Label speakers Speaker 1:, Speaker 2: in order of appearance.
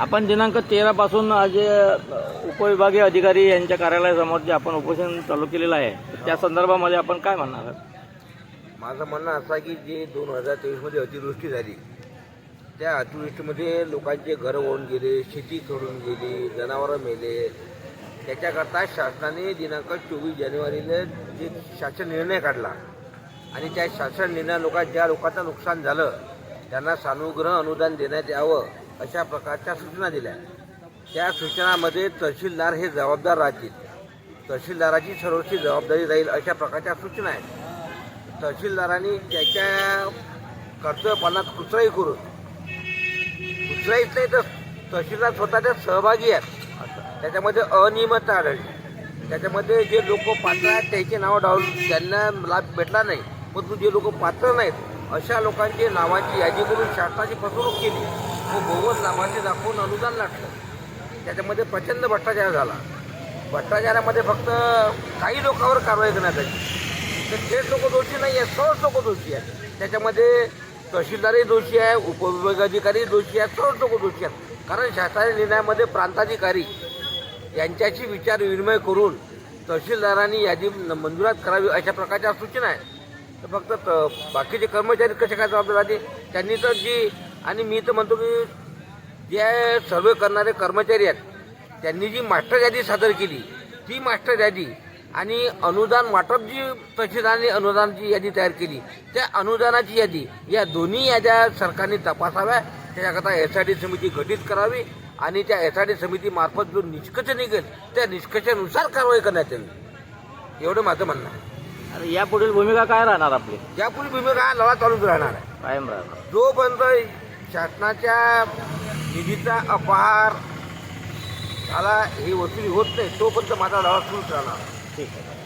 Speaker 1: आपण दिनांक तेरा पासून आज उपविभागीय अधिकारी यांच्या कार्यालयासमोर जे आपण उपोषण चालू केलेलं आहे त्या संदर्भामध्ये आपण काय म्हणणार आहात?
Speaker 2: माझं म्हणणं असं आहे की जे दोन हजार तेवीसमध्ये अतिवृष्टी झाली त्या अतिवृष्टीमध्ये लोकांचे घरं होऊन गेले शेती सोडून गेली जनावरं मेले. त्याच्याकरता शासनाने दिनांक चोवीस जानेवारीला जे शासन निर्णय काढला आणि त्या शासन निर्णय लोकां ज्या लोकांचं नुकसान झालं त्यांना सानुग्रह अनुदान देण्यात यावं. अशा प्रकारच्या सूचना दिल्या. त्या सूचनामध्ये तहसीलदार हे जबाबदार राहतील. तहसीलदाराची सर्वस्वी जबाबदारी राहील अशा प्रकारच्या सूचना आहेत. तहसीलदारांनी त्याच्या कर्तव्यपालनात कुचराई करून कुचराईच नाही तर तहसीलदार स्वतःच्या सहभागी आहेत. त्याच्यामध्ये अनियमितता आढळली. त्याच्यामध्ये जे लोक पात्र आहेत त्यांची नावं डावून त्यांना लाभ भेटला नाही. परंतु जे लोक पात्र नाहीत अशा लोकांची नावाची यादी करून शासनाची फसवणूक केली. तो बोगस लाभार्थी दाखवून अनुदान लागलं. त्याच्यामध्ये प्रचंड भ्रष्टाचार झाला. भ्रष्टाचारामध्ये फक्त काही लोकांवर कारवाई करण्यात आली. तर तेच लोक दोषी नाही आहेत सर्वच लोक दोषी आहेत. त्याच्यामध्ये तहसीलदारही दोषी आहे उपविभागाधिकारी दोषी आहेत सर्वच लोक दोषी आहेत. कारण शासनाच्या निर्णयामध्ये प्रांताधिकारी यांच्याशी विचार विनिमय करून तहसीलदारांनी यादी मंजुरात करावी अशा प्रकारच्या सूचना आहेत. तर फक्त त- बाकीचे कर्मचारी कसे काय जबाबदार राहते त्यांनी तर जी आणि मी तर म्हणतो की जे सर्वे करणारे कर्मचारी आहेत त्यांनी जी मास्टर यादी सादर केली ती मास्टर यादी आणि अनुदान वाटप जी तहसीलदारांनी अनुदानाची यादी तयार केली. त्या अनुदानाची यादी या दोन्ही याद्या सरकारने तपासाव्या त्याच्याकरता एस आय डी समिती गठीत करावी आणि त्या एस आय डी समितीमार्फत जो निष्कर्ष निघेल त्या निष्कर्षानुसार कारवाई करण्यात यावी. एवढं माझं म्हणणं आहे.
Speaker 1: आता यापुढील भूमिका काय राहणार आपली?
Speaker 2: यापुढे भूमिका हा लढा चालूच राहणार आहे.
Speaker 1: कायम राहणार.
Speaker 2: जोपर्यंत शासनाच्या निधीचा अपहार झाला ही वसुली होत नाही तोपर्यंत माझा लढा सुरूच राहणार.
Speaker 1: ठीक आहे.